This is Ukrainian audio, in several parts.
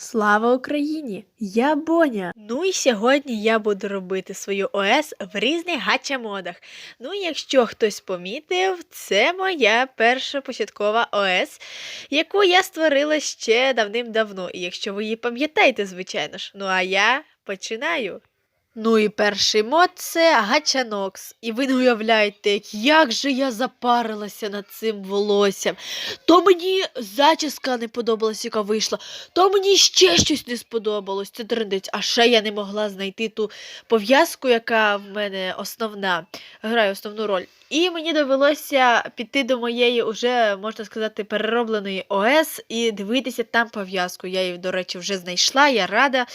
Слава Україні! Я Боня. Ну і сьогодні я буду робити свою ОС в різних гача-модах. Ну, і якщо хтось помітив, це моя перша початкова ОС, яку я створила ще давним-давно. І якщо ви її пам'ятаєте, звичайно ж. Ну а я починаю. Ну і перший мод це гачанокс. І ви не уявляєте, як же я запарилася над цим волоссям. То мені зачіска не подобалась, яка вийшла, то мені ще щось не сподобалось. Це трендець. А ще я не могла знайти ту пов'язку, яка в мене основна, грає основну роль. І мені довелося піти до моєї, уже, можна сказати, переробленої ОС і дивитися там пов'язку. Я її, до речі, вже знайшла, я рада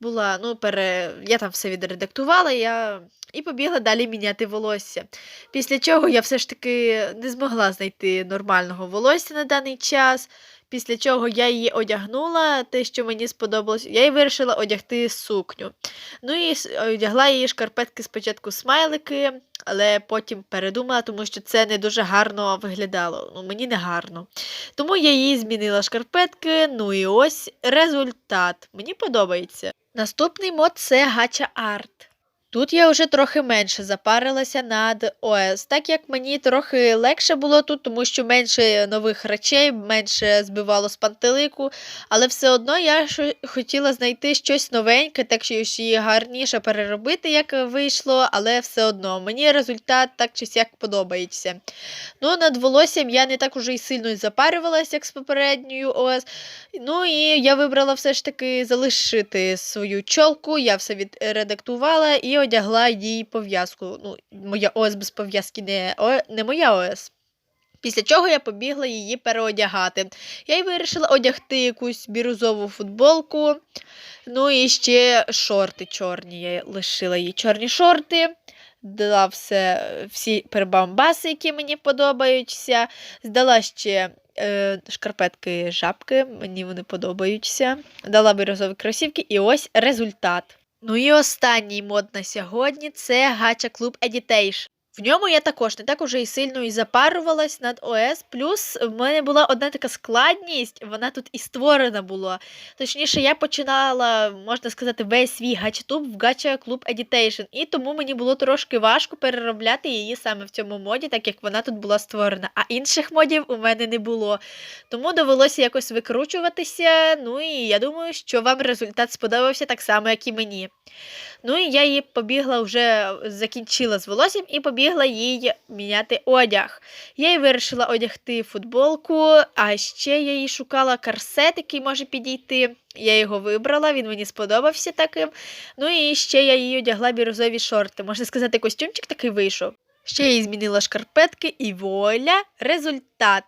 була. Ну, пере... Я там все відредактувала, я... і побігла далі міняти волосся. Після чого я все ж таки не змогла знайти нормального волосся на даний час. Після чого я її одягнула, те, що мені сподобалось, я їй вирішила одягти сукню. Ну і одягла її шкарпетки спочатку смайлики, але потім передумала, тому що це не дуже гарно виглядало. Ну, мені не гарно. Тому я її змінила шкарпетки. Ну і ось результат. Мені подобається. Наступний мод це гача арт. Тут я вже трохи менше запарилася над ОС, так як мені трохи легше було тут, тому що менше нових речей, менше збивало з пантелику, але все одно я хотіла знайти щось новеньке, так що її гарніше переробити, як вийшло, але все одно мені результат так чи сяк подобається. Ну, над волоссям я не так уже й сильно запарювалася, як з попередньою ОС. Ну і я вибрала все ж таки залишити свою чолку, я все відредактувала і одягла їй пов'язку. Ну, моя ОС без пов'язки не, О- не моя ОС. Після чого я побігла її переодягати. Я й вирішила одягти якусь бірюзову футболку. Ну і ще шорти чорні. Я лишила їй чорні шорти. Дала все, всі перебамбаси, які мені подобаються. Здала ще е, шкарпетки жабки, мені вони подобаються. Дала бірюзові кросівки, і ось результат. Ну і останній мод на сьогодні це гача клуб Editation. В ньому я також не так уже і сильно і запарувалась над ОС. Плюс в мене була одна така складність, вона тут і створена була. Точніше, я починала, можна сказати, весь свій гачатуб в гача клуб Editation. І тому мені було трошки важко переробляти її саме в цьому моді, так як вона тут була створена. А інших модів у мене не було. Тому довелося якось викручуватися. Ну і я думаю, що вам результат сподобався так само, як і мені. Ну і я її побігла вже закінчила з волоссям і побігла їй міняти одяг. Я їй вирішила одягти футболку, а ще я їй шукала корсет, який може підійти. Я його вибрала, він мені сподобався таким. Ну і ще я їй одягла бірюзові шорти. Можна сказати, костюмчик такий вийшов. Ще я їй змінила шкарпетки і вуаля, результат.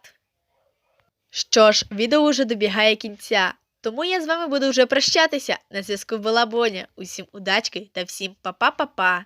Що ж, відео вже добігає кінця. Тому я з вами буду вже прощатися. На зв'язку була Боня. Усім удачки та всім па-па-па-па.